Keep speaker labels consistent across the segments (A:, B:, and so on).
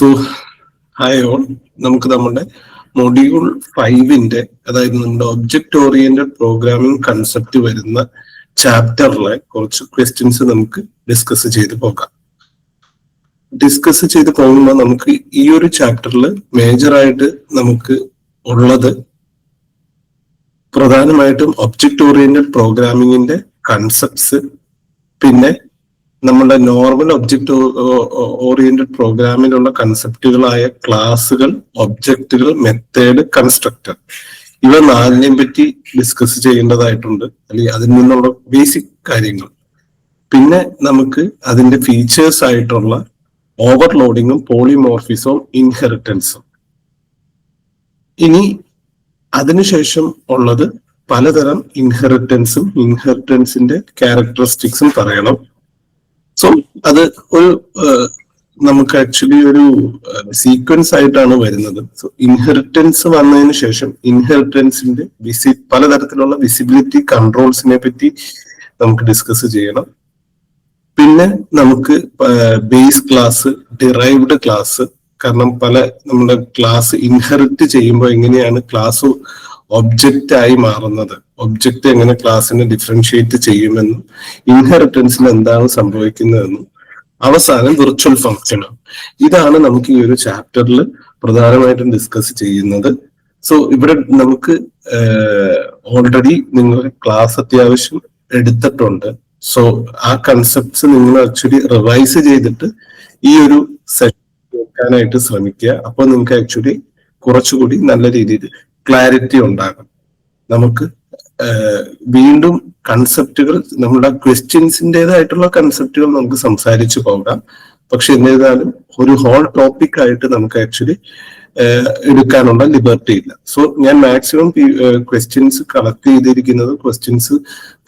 A: So hi all നമുക്ക് നമ്മുടെ module ഫൈവിന്റെ അതായത് നമ്മുടെ ഒബ്ജക്ട് ഓറിയന്റഡ് പ്രോഗ്രാമിംഗ് കൺസെപ്റ്റ് വരുന്ന ചാപ്റ്ററിലെ കുറച്ച് ക്വസ്റ്റ്യൻസ് നമുക്ക് ഡിസ്കസ് ചെയ്ത് പോകാം. ഡിസ്കസ് ചെയ്ത് പോകുമ്പോൾ നമുക്ക് ഈ ഒരു ചാപ്റ്ററിൽ മേജറായിട്ട് നമുക്ക് ഉള്ളത് പ്രധാനമായിട്ടും ഒബ്ജക്ട് ഓറിയന്റഡ് പ്രോഗ്രാമിങ്ങിന്റെ കൺസെപ്റ്റ്സ് പിന്നെ നമ്മുടെ നോർമൽ ഒബ്ജക്റ്റ് ഓറിയന്റഡ് പ്രോഗ്രാമിലുള്ള കൺസെപ്റ്റുകളായ ക്ലാസുകൾ ഒബ്ജക്റ്റുകൾ മെത്തേഡ് കൺസ്ട്രക്ടർ. ഇവ നാലിനെയും പറ്റി ഡിസ്കസ് ചെയ്യേണ്ടതായിട്ടുണ്ട്. അല്ലെങ്കിൽ അതിൽ നിന്നുള്ള ബേസിക് കാര്യങ്ങൾ. പിന്നെ നമുക്ക് അതിന്റെ ഫീച്ചേഴ്സ് ആയിട്ടുള്ള ഓവർലോഡിങ്ങും പോളിമോർഫിസവും ഇൻഹെറിറ്റൻസും. ഇനി അതിനുശേഷം ഉള്ളത് പലതരം ഇൻഹെറിറ്റൻസും ഇൻഹെറിറ്റൻസിന്റെ ക്യാരക്ടറിസ്റ്റിക്സും പറയണം. സോ അത് ഒരു നമുക്ക് ആക്ച്വലി ഒരു സീക്വൻസ് ആയിട്ടാണ് വരുന്നത്. സോ ഇൻഹെറിറ്റൻസ് വന്നതിന് ശേഷം ഇൻഹെറിറ്റൻസിന്റെ വിസി പലതരത്തിലുള്ള വിസിബിലിറ്റി കൺട്രോൾസിനെ പറ്റി നമുക്ക് ഡിസ്കസ് ചെയ്യണം. പിന്നെ നമുക്ക് ബേസ് ക്ലാസ് ഡിറൈവ്ഡ് ക്ലാസ് കാരണം പല നമ്മുടെ ക്ലാസ് ഇൻഹെറിറ്റ് ചെയ്യുമ്പോൾ എങ്ങനെയാണ് ക്ലാസ് ഒബ്ജക്റ്റ് ആയി മാറുന്നത്. ഒബ്ജക്റ്റ് എങ്ങനെ ക്ലാസ്സിനെ ഡിഫറൻഷിയേറ്റ് ചെയ്യുമെന്നും ഇൻഹെറിറ്റൻസിൽ എന്താണ് സംഭവിക്കുന്നതെന്നും അവസാനം വിർച്വൽ ഫംഗ്ഷനും ഇതാണ് നമുക്ക് ഈ ഒരു ചാപ്റ്ററിൽ പ്രധാനമായിട്ടും ഡിസ്കസ് ചെയ്യുന്നത്. സോ ഇവിടെ നമുക്ക് ഓൾറെഡി നിങ്ങൾ ക്ലാസ് അത്യാവശ്യം എടുത്തിട്ടുണ്ട്. സോ ആ കൺസെപ്റ്റ്സ് നിങ്ങൾ ആക്ച്വലി റിവൈസ് ചെയ്തിട്ട് ഈ ഒരു സെഷൻ കേൾക്കാനായിട്ട് ശ്രമിക്കുക. അപ്പോൾ നിങ്ങൾക്ക് ആക്ച്വലി കുറച്ചുകൂടി നല്ല രീതിയിൽ ക്ലാരിറ്റി ഉണ്ടാകും. നമുക്ക് വീണ്ടും കൺസെപ്റ്റുകൾ നമ്മുടെ ക്വസ്റ്റ്യൻസിന്റെതായിട്ടുള്ള കൺസെപ്റ്റുകൾ നമുക്ക് സംസാരിച്ചു പോകാം. പക്ഷെ എന്നിരുന്നാലും ഒരു ഹോൾ ടോപ്പിക് ആയിട്ട് നമുക്ക് ആക്ച്വലി എടുക്കാനുള്ള ലിബർട്ടി ഇല്ല. സോ ഞാൻ മാക്സിമം ക്വസ്റ്റ്യൻസ് കളക്ട് ചെയ്തിരിക്കുന്നതും ക്വസ്റ്റ്യൻസ്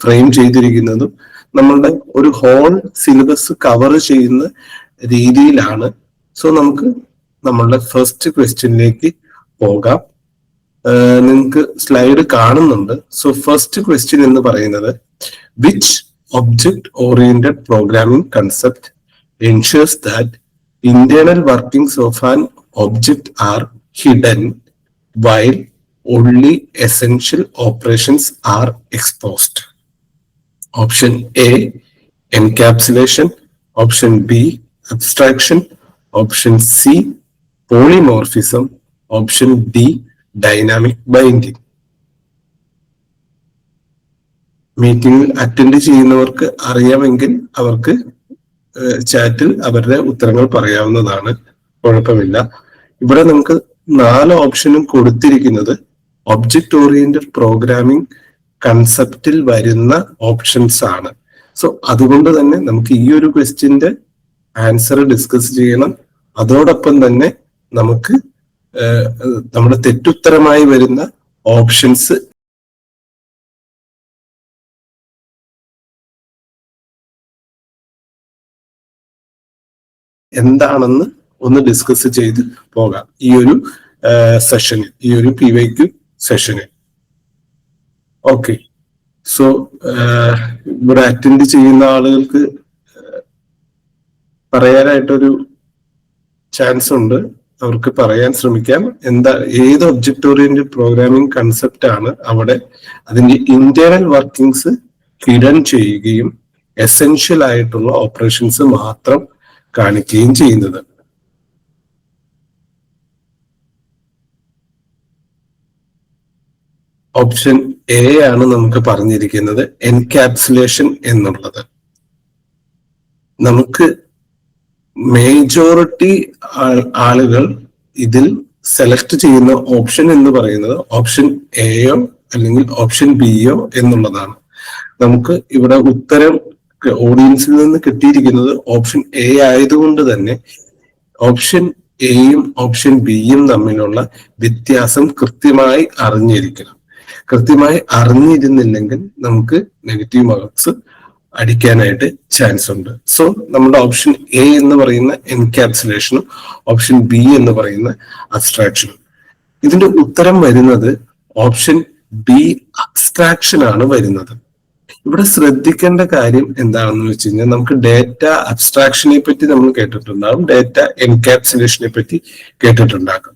A: ഫ്രെയിം ചെയ്തിരിക്കുന്നതും നമ്മളുടെ ഒരു ഹോൾ സിലബസ് കവർ ചെയ്യുന്ന രീതിയിലാണ്. സോ നമുക്ക് നമ്മളുടെ ഫസ്റ്റ് ക്വസ്റ്റ്യനിലേക്ക് പോകാം. നിങ്ങൾക്ക് സ്ലൈഡ് കാണുന്നുണ്ട്. സോ ഫസ്റ്റ് ക്വസ്റ്റ്യൻ എന്ന് പറയുന്നത് which object oriented programming concept ensures that internal workings of an object are hidden while only essential operations are exposed option A encapsulation option B abstraction option C polymorphism option D, dynamic binding മീറ്റിംഗിൽ attend ചെയ്യുന്നവർക്ക് അറിയാമെങ്കിൽ അവർക്ക് ചാറ്റിൽ അവരുടെ ഉത്തരങ്ങൾ പറയാവുന്നതാണ്. കുഴപ്പമില്ല. ഇവിടെ നമുക്ക് നാല് ഓപ്ഷനും കൊടുത്തിരിക്കുന്നത് ഒബ്ജക്ട് ഓറിയന്റഡ് പ്രോഗ്രാമിംഗ് കൺസെപ്റ്റിൽ വരുന്ന ഓപ്ഷൻസ് ആണ്. സോ അതുകൊണ്ട് തന്നെ നമുക്ക് ഈ ഒരു ക്വസ്റ്റ്യന്റെ ആൻസർ ഡിസ്കസ് ചെയ്യണം. അതോടൊപ്പം തന്നെ നമുക്ക് നമ്മുടെ തെറ്റുത്തരമായി വരുന്ന ഓപ്ഷൻസ് എന്താണെന്ന് ഒന്ന് ഡിസ്കസ് ചെയ്ത് പോകാം. ഈ ഒരു സെഷനിൽ ഈ ഒരു പി വൈ ക്യു സെഷനിൽ ഓക്കെ സോ ഇവിടെ അറ്റൻഡ് ചെയ്യുന്ന ആളുകൾക്ക് പറയാനായിട്ടൊരു ചാൻസ് ഉണ്ട്. അവർക്ക് പറയാൻ ശ്രമിക്കാം. എന്താ ഏത് ഒബ്ജക്ട് ഓറിയന്റഡ് പ്രോഗ്രാമിംഗ് കൺസെപ്റ്റ് ആണ് അവിടെ അതിന്റെ ഇന്റേണൽ വർക്കിംഗ്സ് ഹിഡൻ ചെയ്യുകയും എസെൻഷ്യൽ ആയിട്ടുള്ള ഓപ്പറേഷൻസ് മാത്രം കാണിക്കുകയും ചെയ്യുന്നത്. ഓപ്ഷൻ എ ആണ് നമുക്ക് പറഞ്ഞിരിക്കുന്നത് എൻകാപ്സുലേഷൻ എന്നുള്ളത്. നമുക്ക് മേജോറിറ്റി ആളുകൾ ഇതിൽ സെലക്ട് ചെയ്യുന്ന ഓപ്ഷൻ എന്ന് പറയുന്നത് ഓപ്ഷൻ എയോ അല്ലെങ്കിൽ ഓപ്ഷൻ ബിയോ എന്നുള്ളതാണ്. നമുക്ക് ഇവിടെ ഉത്തരം ഓഡിയൻസിൽ നിന്ന് കിട്ടിയിരിക്കുന്നത് ഓപ്ഷൻ എ ആയതുകൊണ്ട് തന്നെ ഓപ്ഷൻ എയും ഓപ്ഷൻ ബിയും തമ്മിലുള്ള വ്യത്യാസം കൃത്യമായി അറിഞ്ഞിരിക്കണം. കൃത്യമായി അറിഞ്ഞിരുന്നില്ലെങ്കിൽ നമുക്ക് നെഗറ്റീവ് മാർക്സ് അടിക്കാനായിട്ട് ചാൻസ് ഉണ്ട്. സോ നമ്മുടെ ഓപ്ഷൻ എ എന്ന് പറയുന്ന എൻകാപ്സുലേഷനും ഓപ്ഷൻ ബി എന്ന് പറയുന്ന അബ്സ്ട്രാക്ഷനും ഇതിന്റെ ഉത്തരം വരുന്നത് ഓപ്ഷൻ ബി അബ്സ്ട്രാക്ഷൻ ആണ് വരുന്നത്. ഇവിടെ ശ്രദ്ധിക്കേണ്ട കാര്യം എന്താണെന്ന് വെച്ച് കഴിഞ്ഞാൽ നമുക്ക് ഡേറ്റ അബ്സ്ട്രാക്ഷനെ പറ്റി നമ്മൾ കേട്ടിട്ടുണ്ടാകും ഡേറ്റ എൻകാപ്സുലേഷനെ പറ്റി കേട്ടിട്ടുണ്ടാകും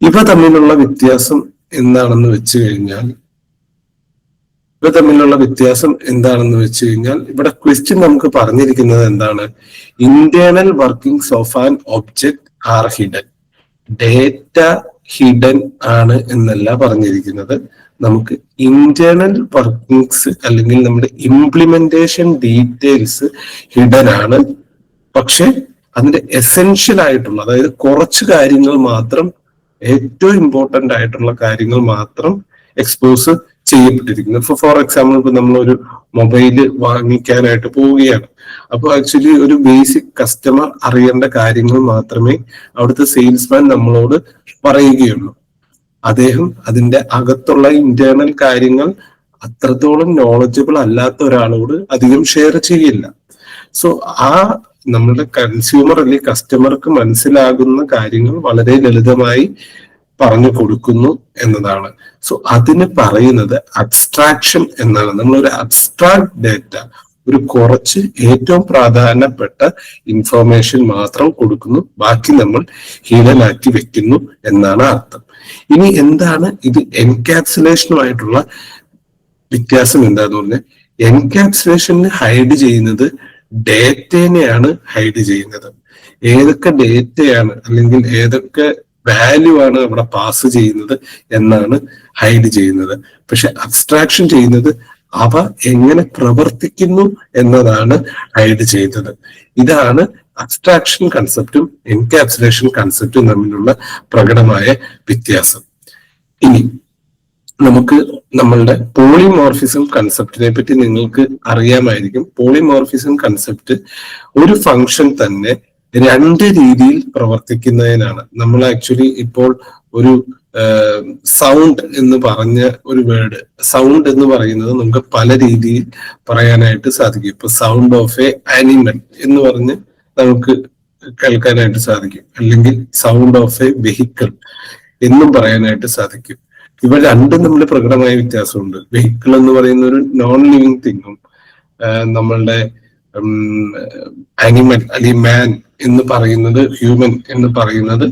A: ഇവ തമ്മിലുള്ള വ്യത്യാസം എന്താണെന്ന് വെച്ച് കഴിഞ്ഞാൽ ഇവ തമ്മിലുള്ള വ്യത്യാസം എന്താണെന്ന് വെച്ച് കഴിഞ്ഞാൽ ഇവിടെ ക്വസ്റ്റ്യൻ നമുക്ക് പറഞ്ഞിരിക്കുന്നത് എന്താണ്? Internal workings of an object are hidden data hidden ആണ് എന്നല്ല പറഞ്ഞിരിക്കുന്നത്. നമുക്ക് ഇന്റേണൽ വർക്കിംഗ്സ് അല്ലെങ്കിൽ നമ്മുടെ ഇംപ്ലിമെന്റേഷൻ ഡീറ്റെയിൽസ് ഹിഡൻ ആണ്. പക്ഷെ അതിന്റെ എസെൻഷ്യൽ ആയിട്ടുള്ള അതായത് കുറച്ച് കാര്യങ്ങൾ മാത്രം ഏറ്റവും ഇമ്പോർട്ടന്റ് ആയിട്ടുള്ള കാര്യങ്ങൾ മാത്രം എക്സ്പോസ് ചെയ്യപ്പെട്ടിരിക്കുന്നു. ഇപ്പൊ ഫോർ എക്സാമ്പിൾ ഇപ്പൊ നമ്മളൊരു മൊബൈൽ വാങ്ങിക്കാനായിട്ട് പോവുകയാണ്. അപ്പൊ ആക്ച്വലി ഒരു ബേസിക് കസ്റ്റമർ അറിയേണ്ട കാര്യങ്ങൾ മാത്രമേ അവിടുത്തെ സെയിൽസ്മാൻ നമ്മളോട് പറയുകയുള്ളൂ. അദ്ദേഹം അതിന്റെ അകത്തുള്ള ഇന്റേണൽ കാര്യങ്ങൾ അത്രത്തോളം നോളജബിൾ അല്ലാത്ത ഒരാളോട് അധികം ഷെയർ ചെയ്യില്ല. സോ ആ നമ്മുടെ കൺസ്യൂമർ അല്ലെങ്കിൽ കസ്റ്റമർക്ക് മനസ്സിലാകുന്ന കാര്യങ്ങൾ വളരെ ലളിതമായി പറഞ്ഞു കൊടുക്കുന്നു എന്നതാണ്. സോ അതിന് പറയുന്നത് അബ്സ്ട്രാക്ഷൻ എന്നാണ്. നമ്മൾ ഒരു അബ്സ്ട്രാക്ട് ഡേറ്റ ഒരു കുറച്ച് ഏറ്റവും പ്രാധാന്യപ്പെട്ട ഇൻഫർമേഷൻ മാത്രം കൊടുക്കുന്നു. ബാക്കി നമ്മൾ ഹീലനാക്കി വെക്കുന്നു എന്നാണ് അർത്ഥം. ഇനി എന്താണ് ഇത് എൻകാപ്സുലേഷനുമായിട്ടുള്ള വ്യത്യാസം എന്താന്ന് പറഞ്ഞാൽ എൻകാപ്സുലേഷന് ഹൈഡ് ചെയ്യുന്നത് ഡേറ്റേനെയാണ് ഹൈഡ് ചെയ്യുന്നത്. ഏതൊക്കെ ഡേറ്റയാണ് അല്ലെങ്കിൽ ഏതൊക്കെ വാല്യൂ ആണ് അവിടെ പാസ് ചെയ്യുന്നത് എന്നാണ് ഹൈഡ് ചെയ്യുന്നത്. പക്ഷെ അബ്സ്ട്രാക്ഷൻ ചെയ്യുന്നത് അവ എങ്ങനെ പ്രവർത്തിക്കുന്നു എന്നതാണ് ഹൈഡ് ചെയ്യുന്നത് ഇതാണ് അബ്സ്ട്രാക്ഷൻ കൺസെപ്റ്റും എൻകാപ്സുലേഷൻ കൺസെപ്റ്റും തമ്മിലുള്ള പ്രകടമായ വ്യത്യാസം. ഇനി നമുക്ക് നമ്മളുടെ പോളിമോർഫിസം കൺസെപ്റ്റിനെ പറ്റി നിങ്ങൾക്ക് അറിയാമായിരിക്കും. പോളിമോർഫിസം കൺസെപ്റ്റ് ഒരു ഫംഗ്ഷൻ തന്നെ രണ്ട് രീതിയിൽ പ്രവർത്തിക്കുന്നതിനാണ്. നമ്മൾ ആക്ച്വലി ഇപ്പോൾ ഒരു സൗണ്ട് എന്ന് പറഞ്ഞ ഒരു വേർഡ് സൗണ്ട് എന്ന് പറയുന്നത് നമുക്ക് പല രീതിയിൽ പറയാനായിട്ട് സാധിക്കും. ഇപ്പൊ സൗണ്ട് ഓഫ് എ ആനിമൽ എന്ന് പറഞ്ഞ് നമുക്ക് കേൾക്കാനായിട്ട് സാധിക്കും. അല്ലെങ്കിൽ സൗണ്ട് ഓഫ് എ വെഹിക്കിൾ എന്നും പറയാനായിട്ട് സാധിക്കും. ഇവ രണ്ടും നമ്മൾ പ്രകടമായ വ്യത്യാസമുണ്ട്. വെഹിക്കിൾ എന്ന് പറയുന്ന ഒരു നോൺ ലിവിങ് തിങ്ങും നമ്മളുടെ ആനിമൽ അല്ലെങ്കിൽ മാൻ എന്ന് പറയുന്നത് ഹ്യൂമൻ എന്ന് പറയുന്നത്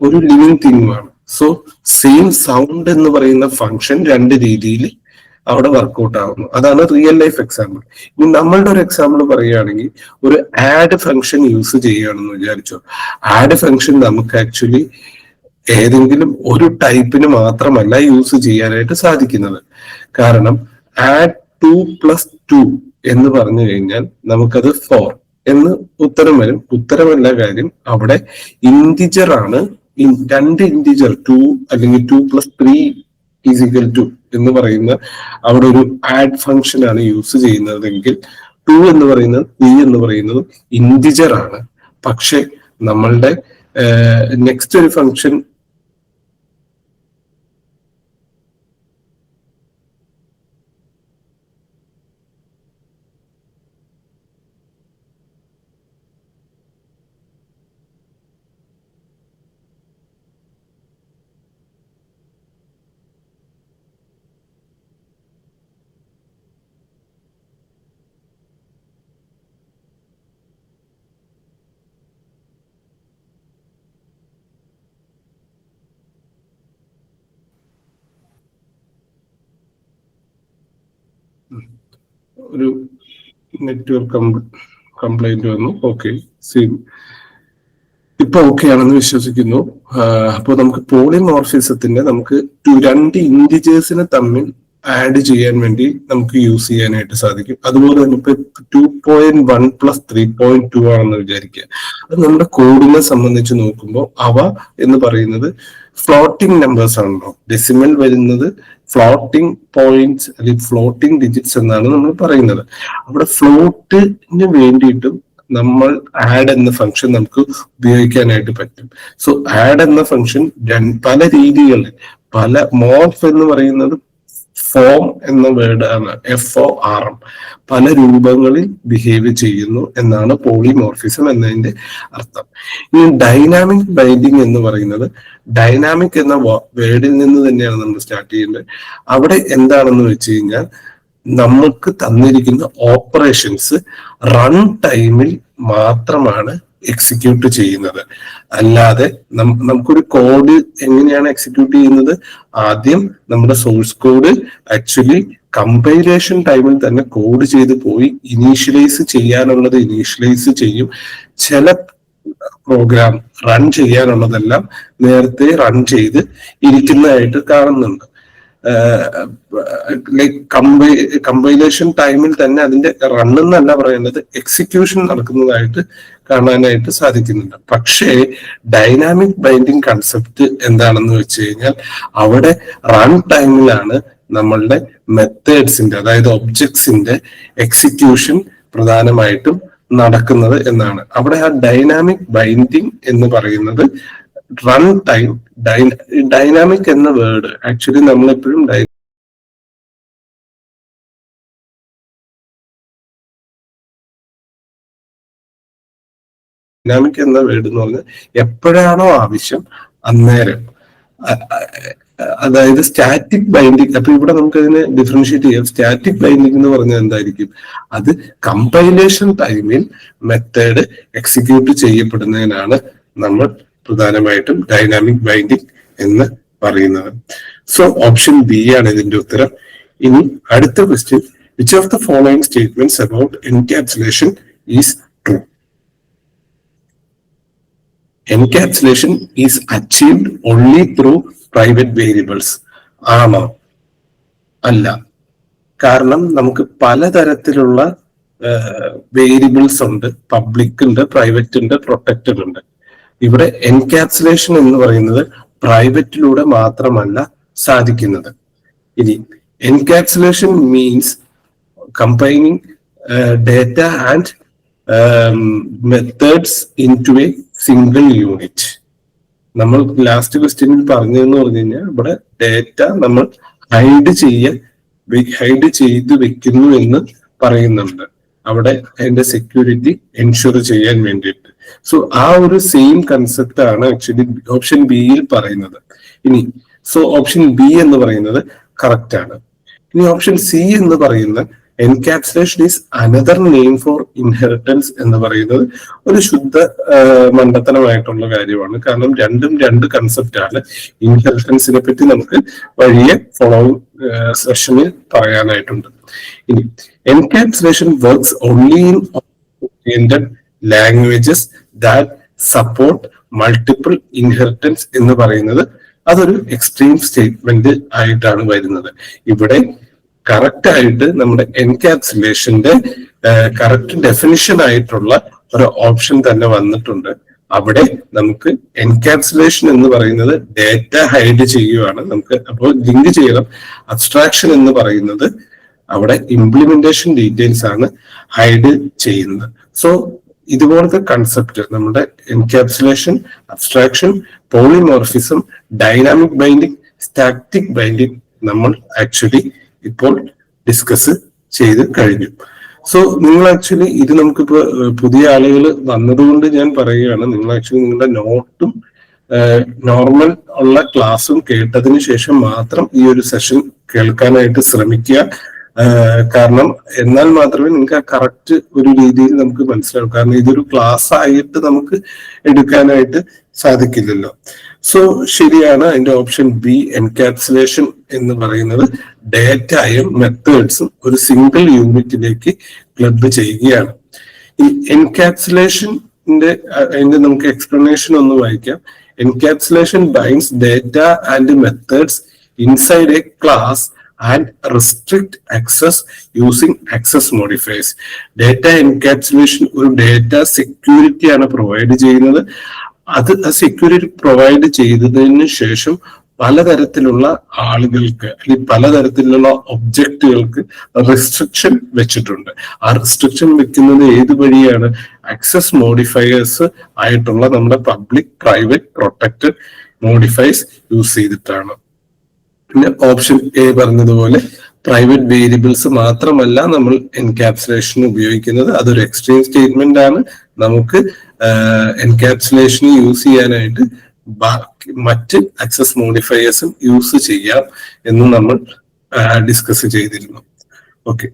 A: ഒരു ലിവിങ് തിങ്ങുമാണ് സോ സെയിം സൗണ്ട് എന്ന് പറയുന്ന ഫങ്ഷൻ രണ്ട് രീതിയിൽ അവിടെ വർക്ക്ഔട്ട് ആവുന്നു. അതാണ് റിയൽ ലൈഫ് എക്സാമ്പിൾ ഇനി നമ്മളുടെ ഒരു എക്സാമ്പിൾ പറയുകയാണെങ്കിൽ ഒരു ആഡ് ഫംഗ്ഷൻ യൂസ് ചെയ്യുകയാണെന്ന് വിചാരിച്ചോ. ആഡ് ഫംഗ്ഷൻ നമുക്ക് ആക്ച്വലി ഏതെങ്കിലും ഒരു ടൈപ്പിന് മാത്രമല്ല യൂസ് ചെയ്യാനായിട്ട് സാധിക്കുന്നത്. കാരണം ആഡ് ടു പ്ലസ് ടു എന്ന് പറഞ്ഞു കഴിഞ്ഞാൽ നമുക്കത് ഫോർ എന്ന് ഉത്തരം വരും. ഉത്തരമല്ല കാര്യം അവിടെ ഇന്റിജർ ആണ്. രണ്ട് ഇന്റിജർ ടു അല്ലെങ്കിൽ two plus three is equal to എന്ന് പറയുന്ന അവിടെ ഒരു ആഡ് ഫംഗ്ഷൻ ആണ് യൂസ് ചെയ്യുന്നതെങ്കിൽ ടു എന്ന് പറയുന്നത് ത്രീ എന്ന് പറയുന്നത് ഇന്റിജർ ആണ്. പക്ഷെ നമ്മളുടെ നെക്സ്റ്റ് ഒരു ഫംഗ്ഷൻ ഒരു നെറ്റ്വർക്ക് കംപ്ലൈന്റ് വന്നു. ഓക്കെ സീ ഇപ്പൊ ഓക്കെ ആണെന്ന് വിശ്വസിക്കുന്നു. അപ്പോൾ നമുക്ക് പോളിമോർഫിസത്തിന്റെ നമുക്ക് രണ്ട് ഇൻഡിജേഴ്സിനെ തമ്മിൽ ആഡ് ചെയ്യാൻ വേണ്ടി നമുക്ക് യൂസ് ചെയ്യാനായിട്ട് സാധിക്കും. അതുപോലെ തന്നെ ഇപ്പൊ two point one plus three point two ആണെന്ന് വിചാരിക്കുക. അത് നമ്മുടെ കോഡിനെ സംബന്ധിച്ച് നോക്കുമ്പോൾ അവ എന്ന് പറയുന്നത് ഫ്ലോട്ടിംഗ് നമ്പേഴ്സ് ആണല്ലോ. ഡെസിമൽ വരുന്നത് ഫ്ലോട്ടിംഗ് പോയിന്റ്സ് അല്ലെങ്കിൽ ഫ്ലോട്ടിംഗ് ഡിജിറ്റ്സ് എന്നാണ് നമ്മൾ പറയുന്നത്. അവിടെ ഫ്ലോട്ടിന് വേണ്ടിയിട്ടും നമ്മൾ ആഡ് എന്ന ഫംഗ്ഷൻ നമുക്ക് ഉപയോഗിക്കാനായിട്ട് പറ്റും. സോ ആഡ് എന്ന ഫംഗ്ഷൻ പല രീതികളിൽ പല മോർഫ് എന്ന് പറയുന്നത് ഫോം എന്ന വേർഡ് ആണ് എഫ് ഒ ആർ എം പല രൂപങ്ങളിൽ ബിഹേവ് ചെയ്യുന്നു എന്നാണ് പോളിമോർഫിസം എന്നതിന്റെ അർത്ഥം. ഇനി ഡൈനാമിക് ബൈൻഡിങ് എന്ന് പറയുന്നത് ഡൈനാമിക് എന്ന വേർഡിൽ നിന്ന് തന്നെയാണ് നമ്മൾ സ്റ്റാർട്ട് ചെയ്യേണ്ടത്. അവിടെ എന്താണെന്ന് വെച്ച് കഴിഞ്ഞാൽ നമുക്ക് തന്നിരിക്കുന്ന ഓപ്പറേഷൻസ് റൺ ടൈമിൽ മാത്രമാണ് എക്സിക്യൂട്ട് ചെയ്യുന്നത്. അല്ലാതെ നമുക്കൊരു കോഡ് എങ്ങനെയാണ് എക്സിക്യൂട്ട് ചെയ്യുന്നത്? ആദ്യം നമ്മുടെ സോഴ്സ് കോഡ് ആക്ച്വലി കമ്പൈലേഷൻ ടൈമിൽ തന്നെ കോഡ് ചെയ്ത് പോയി ഇനീഷ്യലൈസ് ചെയ്യാനുള്ളത് ഇനീഷ്യലൈസ് ചെയ്യും. ചില പ്രോഗ്രാം റൺ ചെയ്യാനുള്ളതെല്ലാം നേരത്തെ റൺ ചെയ്ത് ഇരിക്കുന്നതായിട്ട് കാണുന്നുണ്ട്. ലൈക് കമ്പൈ കമ്പൈലേഷൻ ടൈമിൽ തന്നെ അതിന്റെ റൺ എന്നല്ല പറയുന്നത് എക്സിക്യൂഷൻ നടക്കുന്നതായിട്ട് കാണാനായിട്ട് സാധിക്കുന്നുണ്ട്. പക്ഷേ ഡൈനാമിക് ബൈൻഡിങ് കൺസെപ്റ്റ് എന്താണെന്ന് വെച്ച് കഴിഞ്ഞാൽ അവിടെ റൺ ടൈമിലാണ് നമ്മളുടെ മെത്തേഡ്സിന്റെ അതായത് ഒബ്ജക്ട്സിന്റെ എക്സിക്യൂഷൻ പ്രധാനമായിട്ടും നടക്കുന്നത് എന്നാണ്. അവിടെ ആ ഡൈനാമിക് ബൈൻഡിങ് എന്ന് പറയുന്നത് റൺ ടൈം ഡൈനാമിക് എന്ന വേർഡ് ആക്ച്വലി നമ്മളെപ്പോഴും ഡൈനാമിക് എന്ന വേർഡ് എന്ന് പറഞ്ഞാൽ എപ്പോഴാണോ ആവശ്യം അന്നേരം. അതായത് സ്റ്റാറ്റിക് ബൈൻഡിങ് അപ്പൊ ഇവിടെ നമുക്ക് അതിനെ ഡിഫറൻഷിയേറ്റ് ചെയ്യാം. സ്റ്റാറ്റിക് ബൈൻഡിങ് എന്ന് പറഞ്ഞാൽ എന്തായിരിക്കും? അത് കമ്പൈലേഷൻ ടൈമിൽ മെത്തേഡ് എക്സിക്യൂട്ട് ചെയ്യപ്പെടുന്നതിനാണ് നമ്മൾ പ്രധാനമായിട്ടും ഡൈനാമിക് ബൈൻഡിങ് എന്ന് പറയുന്നത്. സോ ഓപ്ഷൻ ബി ആണ് ഇതിന്റെ ഉത്തരം. ഇനി അടുത്ത question which of the following statements about encapsulation is true encapsulation is achieved only through private variables ആണോ? അല്ല. കാരണം നമുക്ക് പലതരത്തിലുള്ള വേരിയബിൾസ് ഉണ്ട്. പബ്ലിക് ഉണ്ട് പ്രൈവറ്റ് ഉണ്ട് പ്രൊട്ടക്റ്റഡ് ഉണ്ട്. ഇവിടെ എൻകാപ്സുലേഷൻ എന്ന് പറയുന്നത് പ്രൈവറ്റിലൂടെ മാത്രമല്ല സാധിക്കുന്നത്. ഇനി encapsulation means combining data and methods into a single unit. നമ്മൾ ലാസ്റ്റ് ക്വസ്റ്റ്യനിൽ പറഞ്ഞതെന്ന് പറഞ്ഞു കഴിഞ്ഞാൽ ഇവിടെ ഡേറ്റ നമ്മൾ ഹൈഡ് ചെയ്യ ഹൈഡ് ചെയ്ത് വെക്കുന്നു എന്ന് പറയുന്നുണ്ട്. അവിടെ അതിന്റെ സെക്യൂരിറ്റി എൻഷുർ ചെയ്യാൻ വേണ്ടിയിട്ട്. സോ ആ ഒരു സെയിം കൺസെപ്റ്റ് ആണ് ആക്ച്വലി ഓപ്ഷൻ ബിയിൽ പറയുന്നത്. ഇനി സോ ഓപ്ഷൻ ബി എന്ന് പറയുന്നത് കറക്റ്റ് ആണ്. ഇനി ഓപ്ഷൻ സി എന്ന് പറയുന്ന encapsulation is another name for inheritance എന്ന് പറയുന്നത് ഒരു ശുദ്ധ മണ്ടത്തനമായിട്ടുള്ള കാര്യമാണ്. കാരണം രണ്ടും രണ്ട് കൺസെപ്റ്റ് ആണ്. ഇൻഹെറിറ്റൻസിനെ പറ്റി നമുക്ക് വഴിയെ ഫോളോയിങ് സെഷനിൽ പറയാനായിട്ടുണ്ട്. ഇനി encapsulation works only in oriented languages that support multiple inheritance എന്ന് പറയുന്നത് അതൊരു എക്സ്ട്രീം സ്റ്റേറ്റ്മെന്റ് ആയിട്ടാണ് വരുന്നത്. ഇവിടെ കറക്റ്റ് ആയിട്ട് നമ്മുടെ എൻകാപ്സുലേഷന്റെ കറക്റ്റ് ഡെഫിനിഷൻ ആയിട്ടുള്ള ഒരു ഓപ്ഷൻ തന്നെ വന്നിട്ടുണ്ട്. അവിടെ നമുക്ക് എൻകാപ്സുലേഷൻ എന്ന് പറയുന്നത് ഡേറ്റ ഹൈഡ് ചെയ്യുകയാണ് നമുക്ക് അപ്പോൾ ലിങ്ക് ചെയ്യണം. അബ്സ്ട്രാക്ഷൻ എന്ന് പറയുന്നത് അവിടെ ഇംപ്ലിമെന്റേഷൻ ഡീറ്റെയിൽസ് ആണ് ഹൈഡ് ചെയ്യുന്നത്. സോ ഇതുപോലത്തെ കൺസെപ്റ്റ് നമ്മുടെ encapsulation abstraction polymorphism dynamic binding static binding നമ്മൾ ആക്ച്വലി ഇപ്പോൾ ഡിസ്കസ് ചെയ്ത് കഴിഞ്ഞു. സോ നിങ്ങൾ ആക്ച്വലി ഇത് നമുക്കിപ്പോ പുതിയ ആളുകൾ വന്നതുകൊണ്ട് ഞാൻ പറയുകയാണ് നിങ്ങൾ ആക്ച്വലി നിങ്ങളുടെ നോട്ടും നോർമൽ ഉള്ള ക്ലാസ്സും കേട്ടതിന് ശേഷം മാത്രം ഈ ഒരു സെഷൻ കേൾക്കാനായിട്ട് ശ്രമിക്കുക. കാരണം എന്നാൽ മാത്രമേ നിങ്ങൾക്ക് ആ കറക്റ്റ് ഒരു രീതിയിൽ നമുക്ക് മനസ്സിലാവും. കാരണം ഇതൊരു ക്ലാസ് ആയിട്ട് നമുക്ക് എടുക്കാനായിട്ട് സാധിക്കില്ലല്ലോ. സോ ശരിയാണ്. അതിന്റെ ഓപ്ഷൻ ബി എൻകാപ്സുലേഷൻ എന്ന് പറയുന്നത് ഡേറ്റയും മെത്തേഡ്സും ഒരു സിംഗിൾ യൂണിറ്റിലേക്ക് ക്ലബ് ചെയ്യുകയാണ്. ഈ എൻകാപ്സുലേഷന്റെ അതിന്റെ നമുക്ക് എക്സ്പ്ലനേഷൻ ഒന്ന് വായിക്കാം. Encapsulation binds data and methods inside a class and restrict access using access modifies data encapsulation ഒരു ഡേറ്റ സെക്യൂരിറ്റി ആണ് പ്രൊവൈഡ് ചെയ്യുന്നത്. അത് സെക്യൂരിറ്റി പ്രൊവൈഡ് ചെയ്തതിന് ശേഷം പലതരത്തിലുള്ള ആളുകൾക്ക് അല്ലെങ്കിൽ പലതരത്തിലുള്ള ഒബ്ജക്റ്റുകൾക്ക് റെസ്ട്രിക്ഷൻ വെച്ചിട്ടുണ്ട്. ആ റെസ്ട്രിക്ഷൻ വെക്കുന്നത് ഏത് വഴിയാണ്? ആക്സസ് മോഡിഫയേഴ്സ് ആയിട്ടുള്ള നമ്മുടെ public private protected modifiers use ചെയ്തിട്ടാണ്. പിന്നെ ഓപ്ഷൻ എ പറഞ്ഞതുപോലെ പ്രൈവറ്റ് വേരിയബിൾസ് മാത്രമല്ല നമ്മൾ എൻകാപ്സുലേഷൻ ഉപയോഗിക്കുന്നത്. അതൊരു എക്സ്ട്രീം സ്റ്റേറ്റ്മെന്റ് ആണ്. നമുക്ക് എൻകാപ്സുലേഷൻ യൂസ് ചെയ്യാനായിട്ട് ബാക്കി മറ്റ് ആക്സസ് മോഡിഫയേഴ്സും യൂസ് ചെയ്യാം എന്ന് നമ്മൾ ഡിസ്കസ് ചെയ്തിരുന്നു. Okay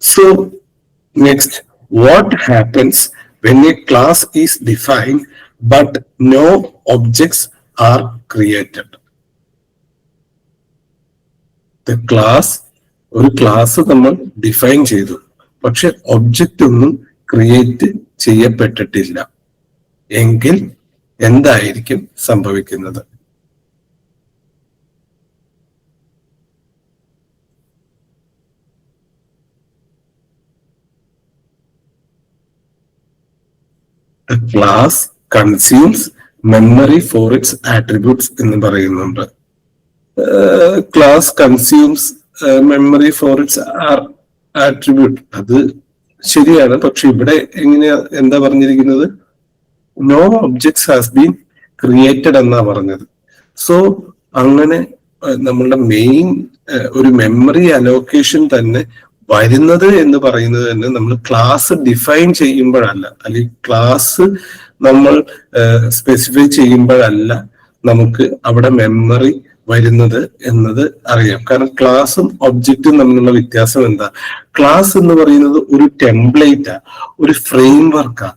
A: so next what happens when a class is defined but no objects are created class ഒരു ക്ലാസ് നമ്മൾ ഡിഫൈൻ ചെയ്തു. പക്ഷെ ഒബ്ജക്റ്റ് ഒന്നും ക്രിയേറ്റ് ചെയ്യപ്പെട്ടിട്ടില്ല. എങ്കിൽ എന്തായിരിക്കും സംഭവിക്കുന്നത്? Class consumes memory for its attributes എന്ന് പറയുന്നുണ്ട്. Class consumes memory for its attribute അത് ശരിയാണ്. പക്ഷെ ഇവിടെ എങ്ങനെയാ എന്താ പറഞ്ഞിരിക്കുന്നത്? No objects has been created എന്നാ പറഞ്ഞത്. സോ അങ്ങനെ നമ്മളുടെ മെയിൻ ഒരു മെമ്മറി അലോക്കേഷൻ തന്നെ വരുന്നത് എന്ന് പറയുന്നത് തന്നെ നമ്മൾ ക്ലാസ് ഡിഫൈൻ ചെയ്യുമ്പോഴല്ല. അല്ലെങ്കിൽ ക്ലാസ് നമ്മൾ സ്പെസിഫൈ ചെയ്യുമ്പോഴല്ല നമുക്ക് അവിടെ മെമ്മറി വരുന്നത് എന്നത് അറിയാം. കാരണം ക്ലാസ്സും ഒബ്ജക്റ്റും തമ്മിലുള്ള വ്യത്യാസം എന്താ? ക്ലാസ് എന്ന് പറയുന്നത് ഒരു ടെംപ്ലേറ്റാ ഒരു ഫ്രെയിം വർക്കാ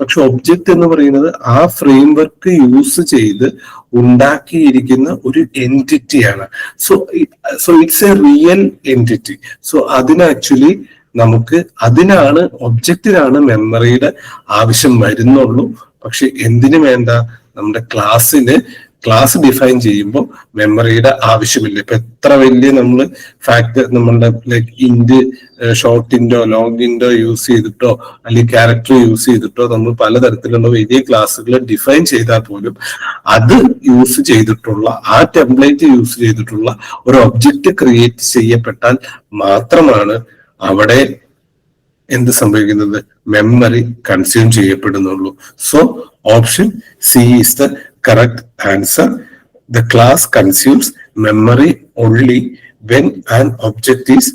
A: പക്ഷെ ഒബ്ജക്റ്റ് എന്ന് പറയുന്നത് ആ ഫ്രെയിം വർക്ക് യൂസ് ചെയ്ത് ഉണ്ടാക്കിയിരിക്കുന്ന ഒരു എന്റിറ്റിയാണ് so so it's a real entity so അതിന് ആക്ച്വലി നമുക്ക് അതിനാണ് ഒബ്ജക്റ്റിനാണ് മെമ്മറിയുടെ ആവശ്യം വരുന്നുള്ളൂ. പക്ഷെ എന്തിനു വേണ്ട? നമ്മുടെ ക്ലാസ്സിന് ക്ലാസ് ഡിഫൈൻ ചെയ്യുമ്പോൾ മെമ്മറിയുടെ ആവശ്യമില്ല. ഇപ്പൊ എത്ര വലിയ നമ്മൾ ഫാക്ട് നമ്മളുടെ like int short int long int use ചെയ്തിട്ടോ അല്ലെങ്കിൽ ക്യാരക്ടർ യൂസ് ചെയ്തിട്ടോ നമ്മൾ പലതരത്തിലുള്ള വലിയ ക്ലാസ്സുകൾ ഡിഫൈൻ ചെയ്താൽ പോലും അത് യൂസ് ചെയ്തിട്ടുള്ള ആ ടെംപ്ലേറ്റ് യൂസ് ചെയ്തിട്ടുള്ള ഒരു ഒബ്ജക്റ്റ് ക്രിയേറ്റ് ചെയ്യപ്പെട്ടാൽ മാത്രമാണ് അവിടെ എന്ത് സംഭവിക്കുന്നത്? Memory consume ചെയ്യപ്പെടുന്നുള്ളൂ. So option C is the correct class consumes memory only when an object is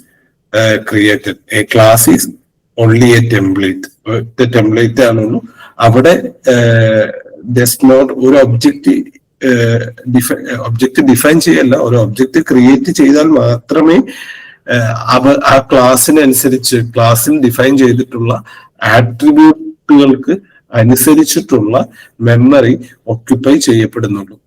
A: uh, created. A class is only a template. The template ആണുള്ളൂ അവിടെ ജസ്റ്റ് നോട്ട് ഒരു object object define ചെയ്യല്ല ഒരു object create ചെയ്താൽ മാത്രമേ അവ ആ ക്ലാസ്സിനനുസരിച്ച് ക്ലാസ്സിൽ ഡിഫൈൻ ചെയ്തിട്ടുള്ള ആട്രിബ്യൂട്ടുകൾക്ക് അനുസരിച്ചിട്ടുള്ള മെമ്മറി ഓക്യുപ്പൈ ചെയ്യപ്പെടുന്നുള്ളൂ.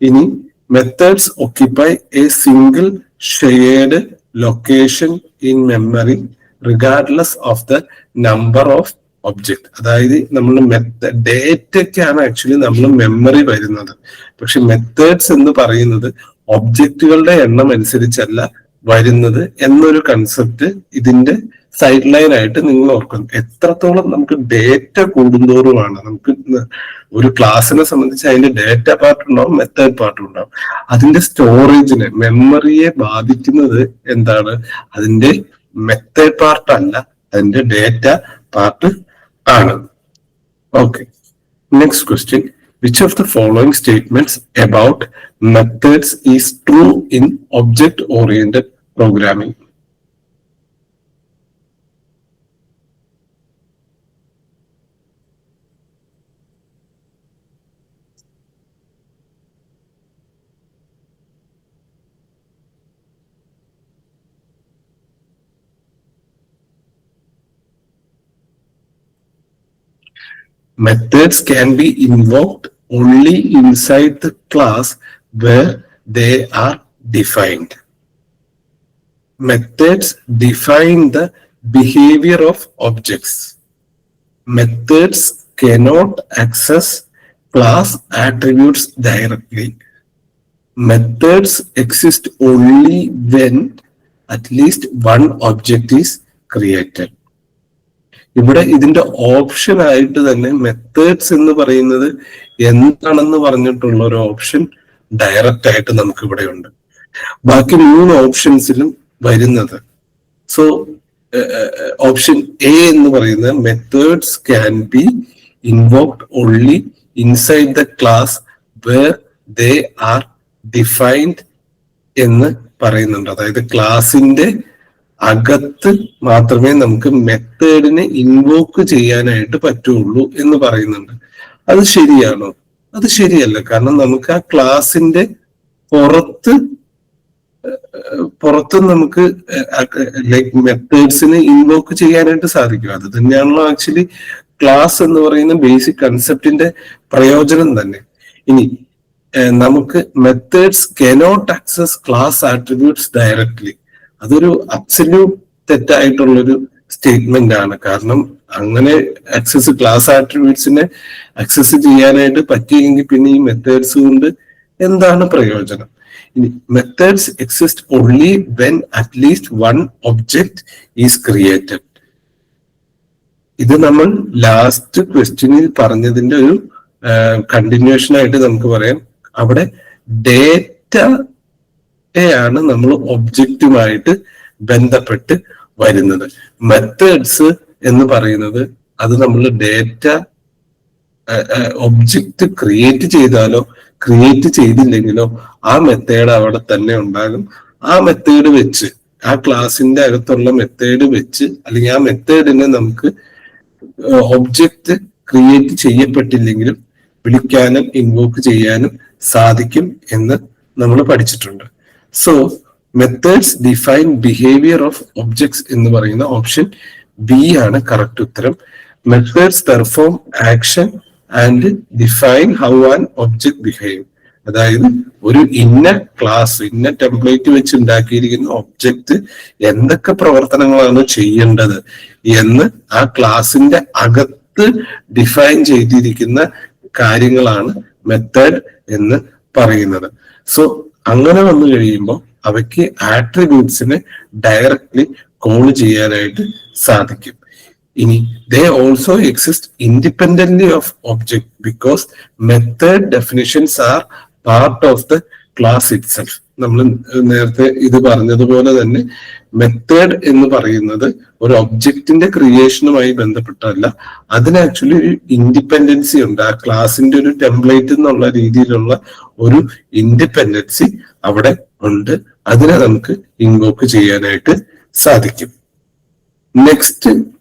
A: ഇനി methods occupy a single shared location in memory regardless of the number of object അതായത് നമ്മൾ മെത്ത ഡേറ്റയ്ക്കാണ് ആക്ച്വലി നമ്മൾ മെമ്മറി വരുന്നത്. പക്ഷെ മെത്തേഡ്സ് എന്ന് പറയുന്നത് ഒബ്ജക്റ്റുകളുടെ എണ്ണം അനുസരിച്ചല്ല വരുന്നത് എന്നൊരു കൺസെപ്റ്റ് ഇതിന്റെ സൈഡ് ലൈൻ ആയിട്ട് നിങ്ങൾ ഓർക്കണം. എത്രത്തോളം നമുക്ക് ഡേറ്റ കൂടുന്തോറുമാണ് നമുക്ക് ഒരു ക്ലാസ്സിനെ സംബന്ധിച്ച് അതിന്റെ ഡേറ്റ പാർട്ട് ഉണ്ടാവും മെത്തേഡ് പാർട്ട് ഉണ്ടാവും. അതിന്റെ സ്റ്റോറേജിനെ മെമ്മറിയെ ബാധിക്കുന്നത് എന്താണ്? അതിന്റെ മെത്തേഡ് പാർട്ട് അല്ല അതിന്റെ ഡേറ്റ പാർട്ട് ആണ്. Okay next question which of the following statements about methods is true in object oriented programming methods can be invoked only inside the class where they are defined. Methods define the behavior of objects. Methods cannot access class attributes directly. Methods exist only when at least one object is created. ഇവിടെ ഇതിന്റെ option ആയിട്ട് തന്നെ methods എന്ന് പറയുന്നത് എന്താണെന്ന് പറഞ്ഞിട്ടുള്ള ഒരു option direct ആയിട്ട് നമുക്ക് ഇവിടെ ഉണ്ട്. ബാക്കി മൂന്ന് ഓപ്ഷൻസിലും വരുന്നത്. സോ ഓപ്ഷൻ എ എന്ന് പറയുന്നത് methods can be invoked only inside the class where they are defined എന്ന് പറയുന്നുണ്ട്. അതായത് ക്ലാസിന്റെ അകത്ത് മാത്രമേ നമുക്ക് മെത്തേഡിനെ ഇൻവോക്ക് ചെയ്യാനായിട്ട് പറ്റുള്ളൂ എന്ന് പറയുന്നുണ്ട്. അത് ശരിയാണോ? അത് ശരിയല്ല. കാരണം നമുക്ക് ആ ക്ലാസിന്റെ പുറത്ത് പുറത്ത് നമുക്ക് ലൈക്ക് മെത്തേഡ്സിനെ ഇൻവോക്ക് ചെയ്യാനായിട്ട് സാധിക്കും. അത് തന്നെയാണല്ലോ ആക്ച്വലി ക്ലാസ് എന്ന് പറയുന്ന ബേസിക് കൺസെപ്റ്റിന്റെ പ്രയോജനം തന്നെ. ഇനി നമുക്ക് methods cannot access class attributes directly. അതൊരു അബ്സല്യൂട്ട് തെറ്റായിട്ടുള്ളൊരു സ്റ്റേറ്റ്മെന്റ് ആണ്. കാരണം അങ്ങനെ ആക്സസ് ക്ലാസ് ആട്രിബ്യൂട്ട്സിനെ ആക്സസ് ചെയ്യാനായിട്ട് പറ്റിയെങ്കിൽ പിന്നെ ഈ മെത്തേഡ്സ് കൊണ്ട് എന്താണ് പ്രയോജനം? ഇനി methods exist only when at least one object is created ഇത് നമ്മൾ ലാസ്റ്റ് ക്വസ്റ്റ്യനിൽ പറഞ്ഞതിന്റെ ഒരു കണ്ടിന്യൂഷൻ ആയിട്ട് നമുക്ക് പറയാം. അവിടെ ഡേറ്റയാണ് നമ്മൾ ഒബ്ജക്റ്റുമായിട്ട് ബന്ധപ്പെട്ട് വരുന്നത്. മെത്തേഡ്സ് എന്ന് പറയുന്നത് അത് നമ്മൾ ഡേറ്റ ഒബ്ജക്റ്റ് ക്രിയേറ്റ് ചെയ്താലോ ക്രിയേറ്റ് ചെയ്തില്ലെങ്കിലോ ആ മെത്തേഡ് അവിടെ തന്നെ ഉണ്ടാകും. ആ മെത്തേഡ് വെച്ച് ആ ക്ലാസിന്റെ അകത്തുള്ള മെത്തേഡ് വെച്ച് അല്ലെങ്കിൽ ആ മെത്തേഡിനെ നമുക്ക് ഒബ്ജക്റ്റ് ക്രിയേറ്റ് ചെയ്യപ്പെട്ടില്ലെങ്കിലും വിളിക്കാനും ഇൻവോക്ക് ചെയ്യാനും സാധിക്കും എന്ന് നമ്മൾ പഠിച്ചിട്ടുണ്ട്. So methods define behaviour of objects എന്ന് പറയുന്ന ഓപ്ഷൻ ബി ആണ് കറക്റ്റ് ഉത്തരം. Methods perform action and define how an object behave അതായത് ഒരു ഇന്ന ക്ലാസ് ഇന്ന ടെംപ്ലേറ്റ് വെച്ച് ഉണ്ടാക്കിയിരിക്കുന്ന ഒബ്ജക്റ്റ് എന്തൊക്കെ പ്രവർത്തനങ്ങളാണ് ചെയ്യേണ്ടത് എന്ന് ആ ക്ലാസിന്റെ അകത്ത് ഡിഫൈൻ ചെയ്തിരിക്കുന്ന കാര്യങ്ങളാണ് മെത്തേഡ് എന്ന് പറയുന്നത്. സോ അങ്ങനെ വന്നു കഴിയുമ്പോൾ അവയ്ക്ക് ആട്രിബ്യൂട്ട്സിനെ ഡയറക്ട്ലി കോൾ ചെയ്യാനായിട്ട് സാധിക്കും. ഇനി they also exist independent of object because method definitions are part of the class it self നമ്മൾ നേരത്തെ ഇത് പറഞ്ഞതുപോലെ തന്നെ മെത്തേഡ് എന്ന് പറയുന്നത് ഒരു ഒബ്ജക്റ്റിന്റെ ക്രിയേഷനുമായി ബന്ധപ്പെട്ടല്ല അതിന് ആക്ച്വലി ഒരു ഇൻഡിപെൻഡൻസി ഉണ്ട്. ആ ക്ലാസിന്റെ ഒരു ടെംപ്ലേറ്റ് എന്നുള്ള രീതിയിലുള്ള ഒരു ഇൻഡിപെൻഡൻസി അവിടെ ഉണ്ട്. അതിനെ നമുക്ക് ഇൻവോക്ക് ചെയ്യാനായിട്ട് സാധിക്കും. നെക്സ്റ്റ്